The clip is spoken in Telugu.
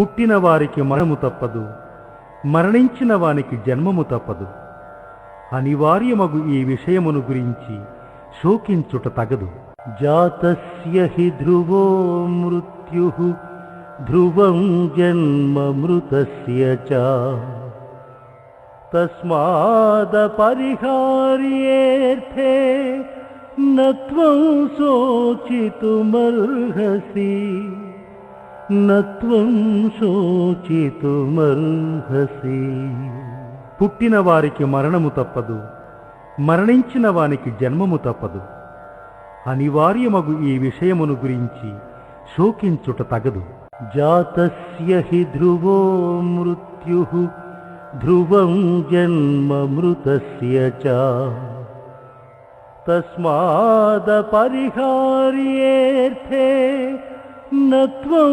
పుట్టిన వారికి మరణము తప్పదు మరణించిన వానికి జన్మము తప్పదు. అనివార్యమగు ఈ విషయమును గురించి శోకించుట తగదు. జాతస్య హి ధ్రువో మృత్యు ధ్రువం జన్మ మృతస్య చ. తస్మాదపరిహార్యేర్థే నత్వం శోచితుమర్హసి. నత్వం శోచితుమర్హసి పుట్టిన వారికి మరణము తప్పదు మరణించిన వానికి జన్మము తప్పదు. అనివార్యమగు ఈ విషయమును గురించి శోకించుట తగదు. జాతస్య హి ధ్రువో మృత్యు ధ్రువం జన్మ మృతస్య చ. తస్మాదపరిహార్యేర్థే పూర్ణత్వం